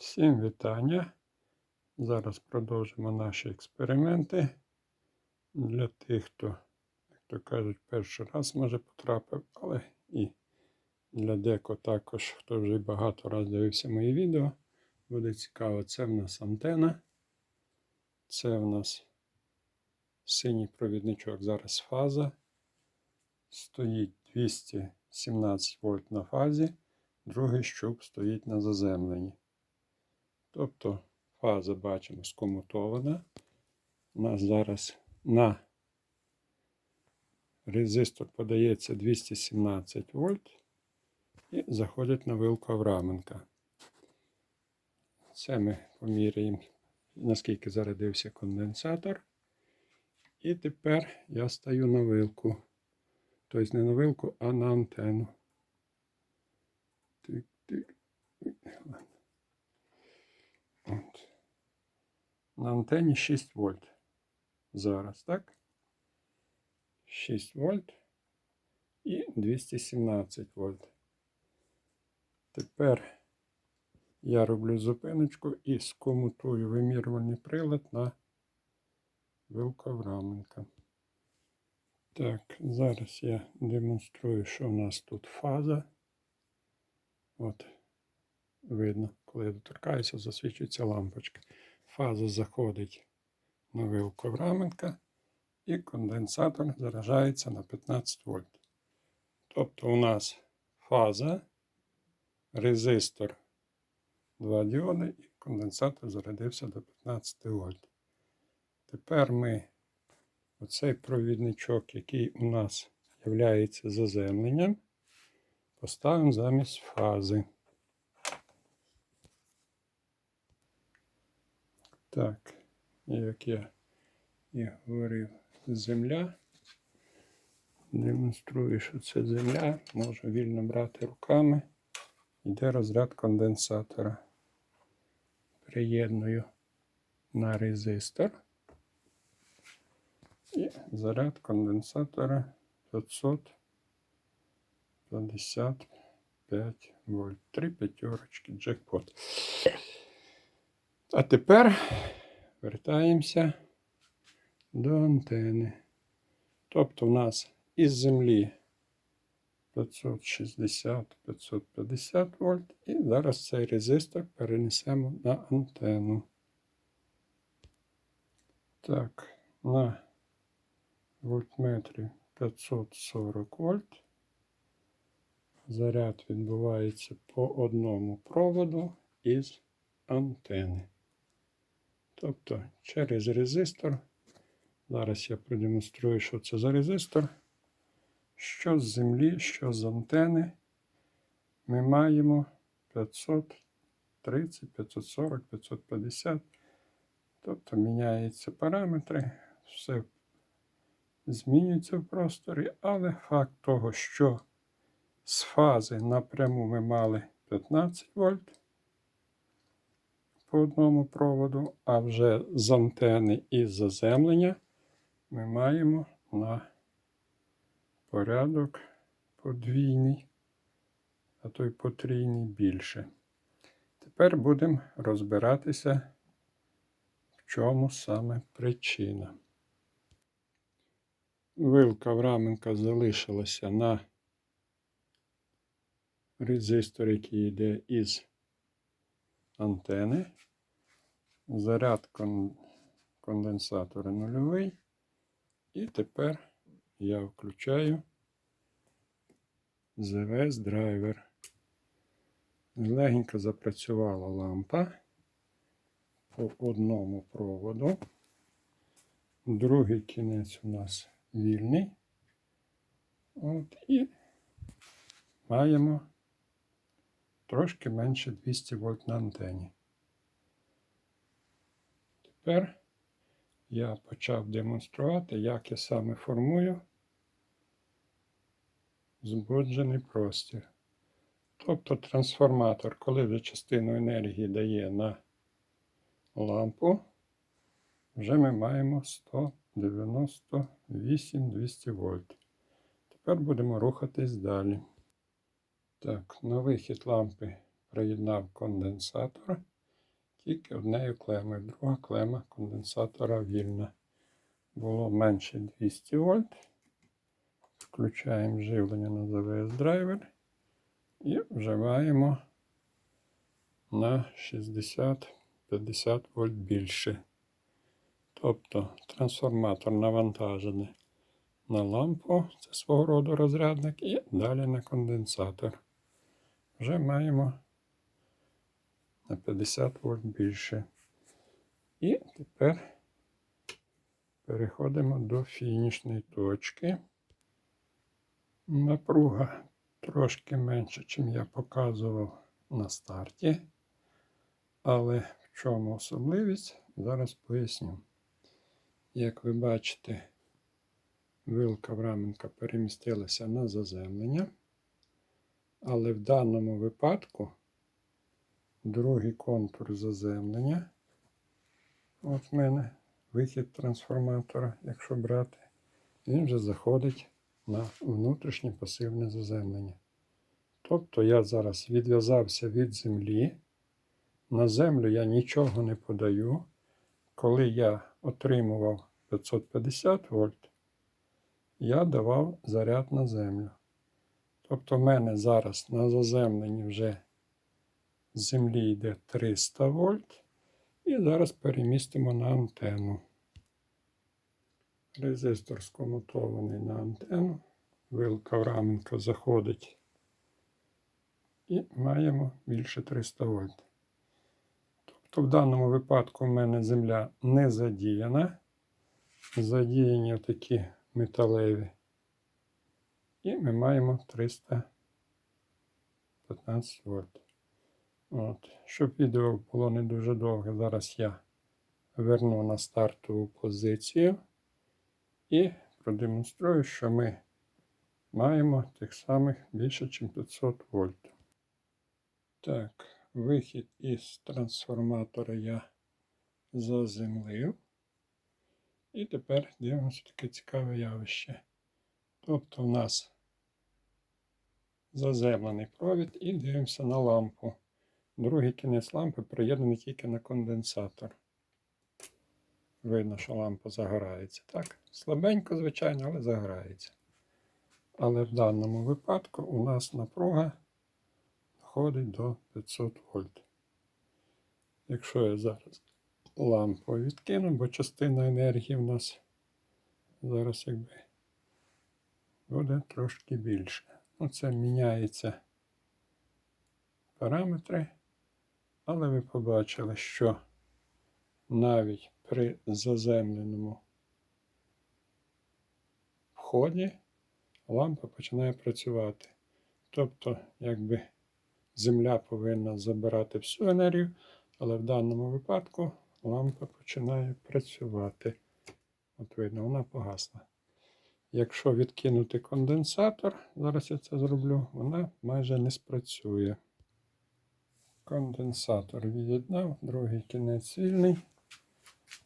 Всім вітання. Зараз продовжимо наші експерименти. Для тих, хто, як то кажуть, перший раз може потрапив, але і для деко також, хто вже багато разів дивився мої відео, буде цікаво. Це в нас антена. Це в нас синій провідничок, зараз фаза. Стоїть 217 вольт на фазі, другий щуп стоїть на заземленні. Тобто фаза бачимо скомутована. У нас зараз на резистор подається 217 вольт і заходить на вилку Авраменка. Це ми поміряємо, наскільки зарядився конденсатор. І тепер я стаю на вилку. Тобто не на вилку, а на антенну. Тик-тик. На антені 6 вольт. Зараз, так? 6 вольт і 217 вольт. Тепер я роблю зупиночку і скомутую вимірювальний прилад на вилку Авраменка. Так, зараз я демонструю, що у нас тут фаза. От, видно, коли я доторкаюся, засвічується лампочка. Фаза заходить на вилку Авраменка і конденсатор заражається на 15 вольт. Тобто у нас фаза, резистор 2 діоди і конденсатор зарядився до 15 вольт. Тепер ми оцей провідничок, який у нас є заземленням, поставимо замість фази. Так, як я і говорив, земля. Демонструю, що це земля. Можу вільно брати руками. Йде розряд конденсатора. Приєдную на резистор. І заряд конденсатора 555 вольт. Три п'ятерочки, джекпот. А тепер вертаємося до антени. Тобто у нас із землі 560-550 вольт. І зараз цей резистор перенесемо на антенну. Так, на вольтметрі 540 вольт. Заряд відбувається по одному проводу із антени. Тобто через резистор. Зараз я продемонструю, що це за резистор. Що з землі, що з антени ми маємо 530, 540, 550. Тобто міняються параметри, все змінюється в просторі, але факт того, що з фази напряму ми мали 15 вольт по одному проводу, а вже з антени і заземлення ми маємо на порядок подвійний, а то й потрійний більше. Тепер будемо розбиратися, в чому саме причина. Вилка Враменка залишилася на резистор, який йде із антени. Заряд кон... конденсатора нульовий. І тепер я включаю ZVS драйвер. Легенько запрацювала лампа по одному проводу. Другий кінець у нас вільний. От, І маємо трошки менше 200 вольт на антені. Тепер я почав демонструвати, як я саме формую збуджений простір. Тобто трансформатор, коли вже частину енергії дає на лампу, вже ми маємо 198 200 вольт. Тепер будемо рухатись далі. Так, на вихід лампи приєднав конденсатор. тільки однею клемою. Друга клема конденсатора вільна. Було менше 200 вольт. Включаємо живлення на ЗВС драйвер і вживаємо на 60-50 вольт більше. Тобто трансформатор навантажений на лампу, це свого роду розрядник, і далі на конденсатор. Вже маємо на 50 вольт більше. І тепер переходимо до фінішної точки. Напруга трошки менше, ніж я показував на старті. Але в чому особливість, зараз поясню. Як ви бачите, вилка Враменка перемістилася на заземлення. Але в даному випадку другий контур заземлення. От в мене вихід трансформатора, якщо брати, він вже заходить на внутрішнє пасивне заземлення. Тобто я зараз відв'язався від землі. На землю я нічого не подаю. Коли я отримував 550 вольт, я давав заряд на землю. Тобто в мене зараз на заземленні вже з землі йде 300 вольт. І зараз перемістимо на антенну. Резистор скомутований на антенну. Вилка в раменка заходить. І маємо більше 300 вольт. Тобто в даному випадку в мене земля не задіяна. Задіяні такі металеві. І ми маємо 315 вольт. От. Щоб відео було не дуже довге, зараз я верну на стартову позицію і продемонструю, що ми маємо тих самих більше, ніж 500 вольт. Так, вихід із трансформатора я заземлив. І тепер дивимося таке цікаве явище. Тобто у нас заземлений провід і дивимося на лампу. Другий кінець лампи приєднаний тільки на конденсатор. Видно, що лампа загорається. Так, слабенько, звичайно, але загорається. Але в даному випадку у нас напруга доходить до 500 вольт. Якщо я зараз лампу відкину, бо частина енергії в нас зараз якби буде трошки більше. Оце міняється параметри, але ви побачили, що навіть при заземленому вході лампа починає працювати. Тобто, якби земля повинна забирати всю енергію, але в даному випадку лампа починає працювати. От видно, вона погасла. Якщо відкинути конденсатор, зараз я це зроблю, вона майже не спрацює. Конденсатор від'єднав, другий кінець вільний.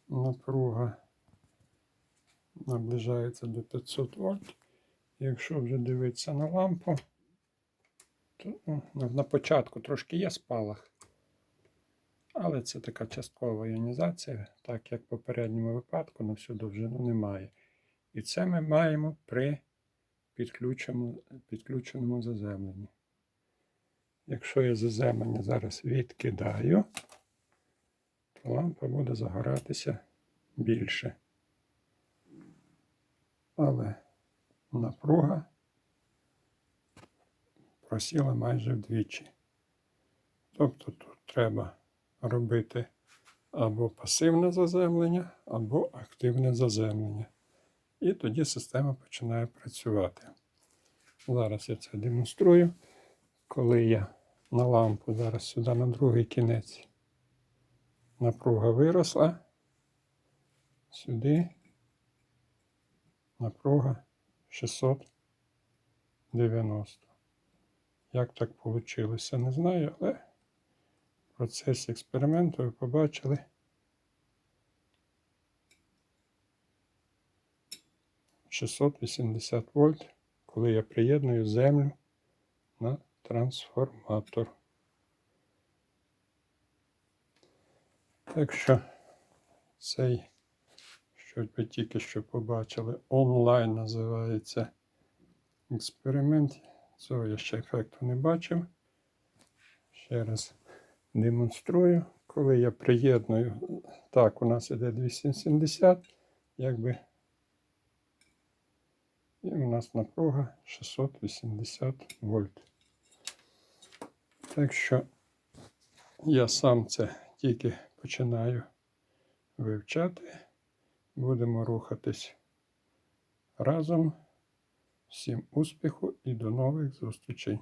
Напруга наближається до 500 вольт. Якщо вже дивитися на лампу, то ну, на початку трошки є спалах. Але це така часткова іонізація, так як в попередньому випадку на всю довжину немає. І це ми маємо при підключеному, підключеному заземленні. Якщо я заземлення зараз відкидаю, то лампа буде загоратися більше. Але напруга просіла майже вдвічі. Тобто тут треба робити або пасивне заземлення, або активне заземлення. І тоді система починає працювати. Зараз я це демонструю. Коли я на лампу зараз сюди на другий кінець напруга виросла, сюди напруга 690. Як так вийшло, не знаю, але в процесі експерименту ви побачили. Шістсот вісімдесят вольт, коли я приєдную землю на трансформатор. Так що цей, що ви тільки що побачили, онлайн називається експеримент. Цього я ще ефекту не бачив. Ще раз демонструю. Коли я приєдную, так, у нас іде 270, якби. І у нас напруга 680 вольт. Так що я сам це тільки починаю вивчати. Будемо рухатись разом. Всім успіху і до нових зустрічей!